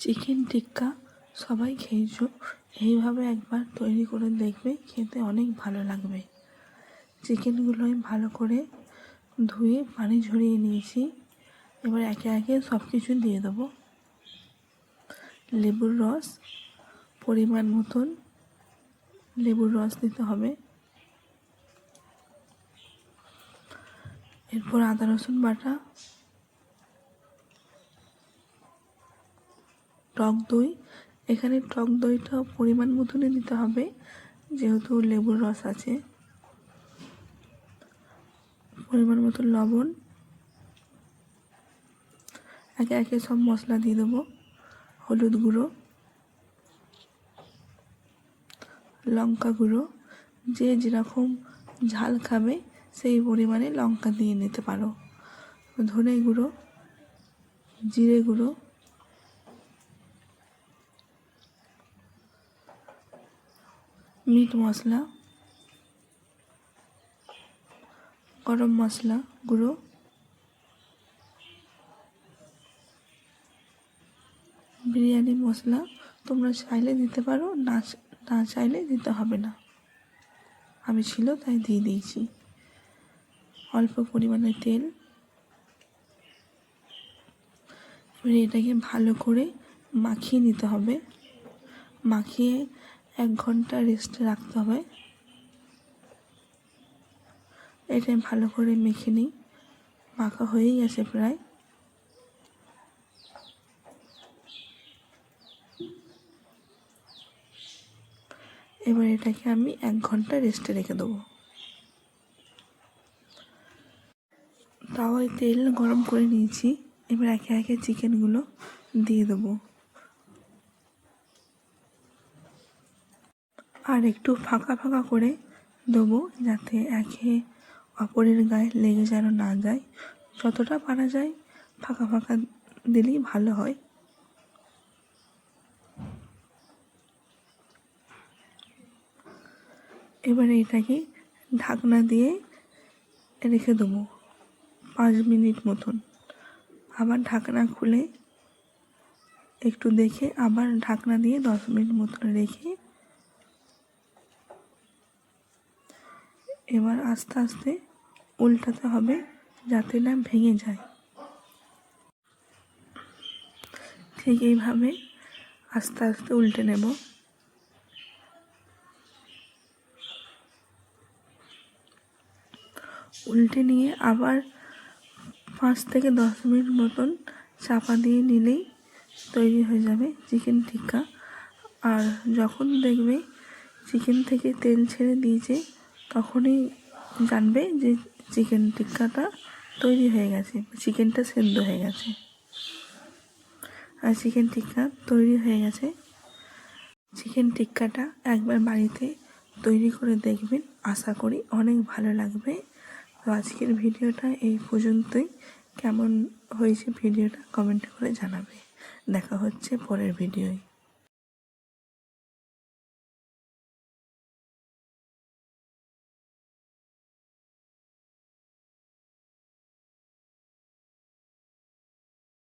Chicken টিক্কা সবাই খেয়েছো। এইভাবে একবার তৈরি করে দেখবে, খেতে অনেক ভালো লাগবে। চিকেনগুলো আমি ভালো করে ধুয়ে পানি ঝরিয়ে নিয়েছি। এবার একে একে সব কিছু দিয়ে দেবো। লেবুর রস, পরিমাণ মতন লেবুর রস দিতে হবে। এরপর আদা রসুন বাটা টক দই। এখানে টক দইটা পরিমাণ মতনই দিতে হবে, যেহেতু লেবুর রস আছে। পরিমাণ মতো লবণ। একে একে সব মশলা দিয়ে দেবো। হলুদ গুঁড়ো। লঙ্কা গুঁড়ো। যে যেরকম ঝাল খাবে, সেই পরিমাণে লঙ্কা দিয়ে নিতে পারো। ধনে গুঁড়ো, জিরে গুঁড়ো। মিট মশলা, গরম মশলা গুঁড়ো, বিরিয়ানি মশলা। তোমরা চাইলে দিতে পারো, না না চাইলে দিতে হবে না। আমি ছিল তাই দিয়ে দিয়েছি। অল্প পরিমাণে তেল। এবারে এটাকে ভালো করে মাখিয়ে নিতে হবে। মাখিয়ে এক ঘণ্টা রেস্টে রাখতে হবে। এটা ভালো করে মেখে নিই। মাখা হয়েই গেছে প্রায়। এবার এটাকে আমি এক ঘণ্টা রেস্টে রেখে দেবো। তাওয়ায় তেল গরম করে নিয়েছি। এবার একে একে চিকেনগুলো দিয়ে দেবো। আর একটু ফাঁকা ফাঁকা করে দেবো যাতে একে অপরের গায়ে লেগে যেন না যায়। যতটা পারা যায় ফাঁকা ফাঁকা দিলেই ভালো হয়। এবারে এটাকে ঢাকনা দিয়ে রেখে দেবো পাঁচ মিনিট মতন। আবার ঢাকনা খুলে একটু দেখে আবার ঢাকনা দিয়ে দশ মিনিট মতন রেখে এবার আস্তে আস্তে উল্টাতে হবে যাতে না ভেঙে যায়। ঠিক এইভাবে আস্তে আস্তে উল্টে নেব। উল্টে নিয়ে আবার পাঁচ থেকে দশ মিনিট মতন চাপা দিয়ে নিলেই তৈরি হয়ে যাবে চিকেন টিক্কা। আর যখন দেখবে চিকেন থেকে তেল ছেড়ে দিয়েছে তখনই জানবে যে চিকেন টিক্কাটা তৈরি হয়ে গেছে চিকেনটা সেদ্ধ হয়ে গেছে। আর চিকেন টিক্কা তৈরি হয়ে গেছে। চিকেন টিক্কাটা একবার বাড়িতে তৈরি করে দেখবেন, আশা করি অনেক ভালো লাগবে। তো আজকের ভিডিওটা এই পর্যন্তই। কেমন হয়েছে ভিডিওটা কমেন্ট করে জানাবে। দেখা হচ্ছে পরের ভিডিওয়।